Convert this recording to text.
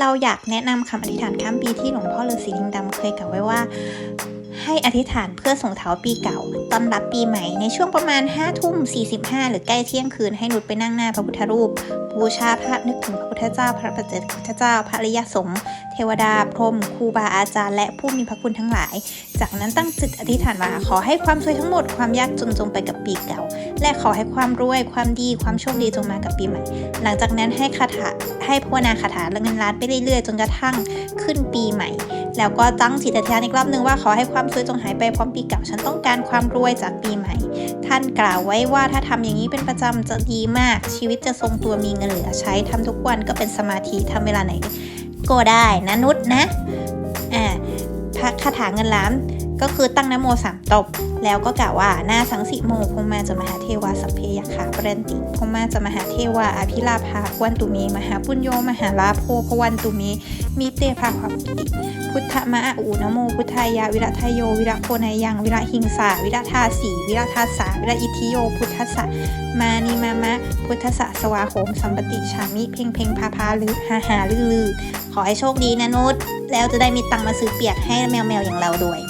เราอยากแนะนำคำอธิษฐานข้ามปีที่หลวงพ่อฤาษีลิงดำเคยกล่าวไว้ว่า ให้อธิษฐานเพื่อส่งเท้าปีเก่าต้อนรับปีใหม่ในช่วงประมาณ5ทุ่ม45 หรือใกล้เที่ยงคืนให้นุชไปนั่งหน้าพระพุทธรูป บูชาพระนึกถึงพระพุทธเจ้า พระประเจกพุทธเจ้า พระอริยสงฆ์เทวดาพรหมครูบาอาจารย์ และผู้มีพระคุณทั้งหลาย จากนั้นตั้งจิตอธิษฐานว่าขอให้ความสวยทั้งหมดความยากจนจงไปกับปีเก่า และขอให้ความรวยความดีความโชคดีจงมากับปีใหม่ หลังจากนั้นให้คาถาให้ภาวนาคาถาและเงินล้านไปเรื่อยๆ จนกระทั่งขึ้นปีใหม่ แล้วก็ตั้งจิตอธิษฐานอีกรอบหนึ่งว่าขอให้ความสวยจงหายไปพร้อมปีเก่า ฉันต้องการความรวยจากปีใหม่ ท่านกล่าวไว้ว่าถ้าทำอย่างนี้เป็นประจำจะดีมาก ชีวิตจะทรงตัวมีเงินเหลือใช้ทำทุกวันก็เป็นสมาธิทำเวลาไหน ก็ได้นะนุษนะอ่าพระคาถาเงินล้าน ก็คือตั้งนโมสามตบแล้วก็กล่าวว่าหน้าสังสิโมพมมาจะมหาเทวาสัพเพยคาปรันติพมมาจะมหาเทวาอภิลาภาพวันตุเมมหาปุญโยมหาลาโพพวันตุเมมีเตภาความปิติพุทธมะอูนโมพุทธายาวิรัทโยวิระโพนายังวิระหิงสาวิระทาสีวิระทาสาวิระอิทิโยพุทธสะมานิมามะพุทธสะสวาโหมสัมปติฉามิเพ่งเพ่งพาพาลือหาหาลือลือขอให้โชคดีนะนุชแล้วจะได้มีตังมาซื้อเปียกให้แมวแมวอย่างเราด้วย